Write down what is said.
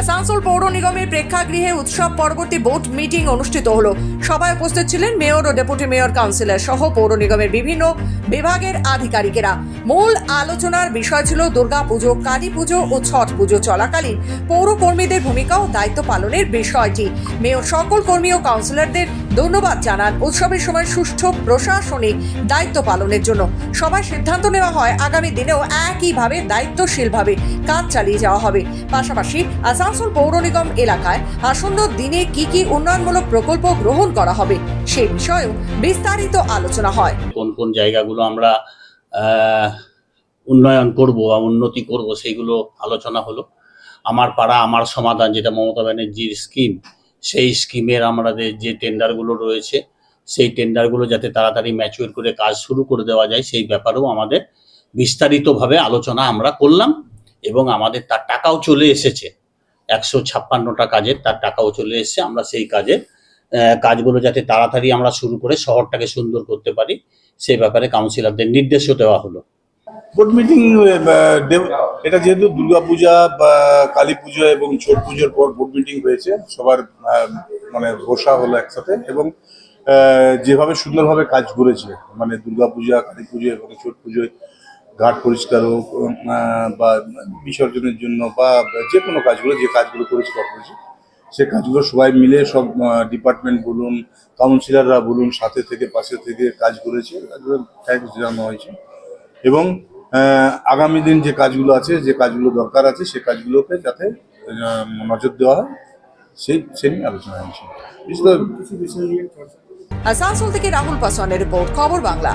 আসানসোল পৌর নিগমের প্রেক্ষাগৃহে উৎসব পরবর্তী বোর্ড মিটিং অনুষ্ঠিত হল। সভায় উপস্থিত ছিলেন মেয়র ও ডেপুটি মেয়র কাউন্সিলর সহ পৌর নিগমের বিভিন্ন বিভাগের আধিকারিকেরা। মূল আলোচনার বিষয় ছিল দুর্গা পুজো, কালী পুজো ও ছট পুজো চলাকালীন। পৌর কর্মীদের ভূমিকা ও দায়িত্ব পালনের বিষয়টি। মেয়র সকল কর্মী ও কাউন্সিলরদের ধন্যবাদ জানান। উৎসবের সময় সুষ্ঠু প্রশাসনিক দায়িত্ব পালনের জন্য। সবাই সিদ্ধান্ত নেওয়া হয়, আগামী দিনেও একইভাবে দায়িত্বশীলভাবে কাজ চালিয়ে যাওয়া হবে। পাশাপাশি আসানসোল পৌর নিগম এলাকায় আসন্ন দিনে কি কি উন্নয়নমূলক প্রকল্প গ্রহণ করা হবে, সে বিষয়েও বিস্তারিত আলোচনা হয়। কোন কোন জায়গাগুলো আমরা উন্নয়ন করব বা উন্নতি করব, সেইগুলো আলোচনা হলো। আমার পাড়া, আমার সমাধান, যেটা মমতা ব্যানার্জির স্কিম সেই স্কিমের আমাদের যে টেন্ডারগুলো রয়েছে, সেই টেন্ডারগুলো যাতে তাড়াতাড়ি ম্যাচিওর করে কাজ শুরু করে দেওয়া যায়, সেই ব্যাপারেও আমাদের বিস্তারিতভাবে আলোচনা আমরা করলাম এবং আমাদের তার টাকাও চলে এসেছে। একশো ছাপ্পান্নটা কাজের তার টাকাও চলে এসেছে। আমরা সেই কাজের কাজগুলো যাতে তাড়াতাড়ি আমরা শুরু করে শহরটাকে সুন্দর করতে পারি, সেই ব্যাপারে কাউন্সিলরদের নির্দেশও দেওয়া হলো। বোর্ড মিটিং এটা যেহেতু দুর্গাপূজা বা কালী পুজো এবং ছট পুজোর পর বোর্ড মিটিং হয়েছে, সবার মানে বসা হলো একসাথে এবং যেভাবে সুন্দরভাবে কাজ করেছে মানে দুর্গাপূজা কালী পুজো এবং ছট পুজোয় ঘাট পরিষ্কার হোক বা বিসর্জনের জন্য বা যে কোনো কাজগুলো, যে কাজগুলো করেছে কর্পোরেশন সে কাজগুলো সবাই মিলে সব ডিপার্টমেন্ট বলুন কাউন্সিলররা বলুন, সাথে থেকে, পাশে থেকে কাজ করেছে। থ্যাঙ্কস জানানো হয়েছে। এবং আগামী দিন যে কাজগুলো আছে, যে কাজগুলো দরকার আছে, সে কাজগুলোকে যাতে নজর দেওয়া হয়, সেই সে নিয়ে আলোচনা হয়েছে আসানসোল থেকে রাহুল পাসওয়ানের রিপোর্ট, খবর বাংলা।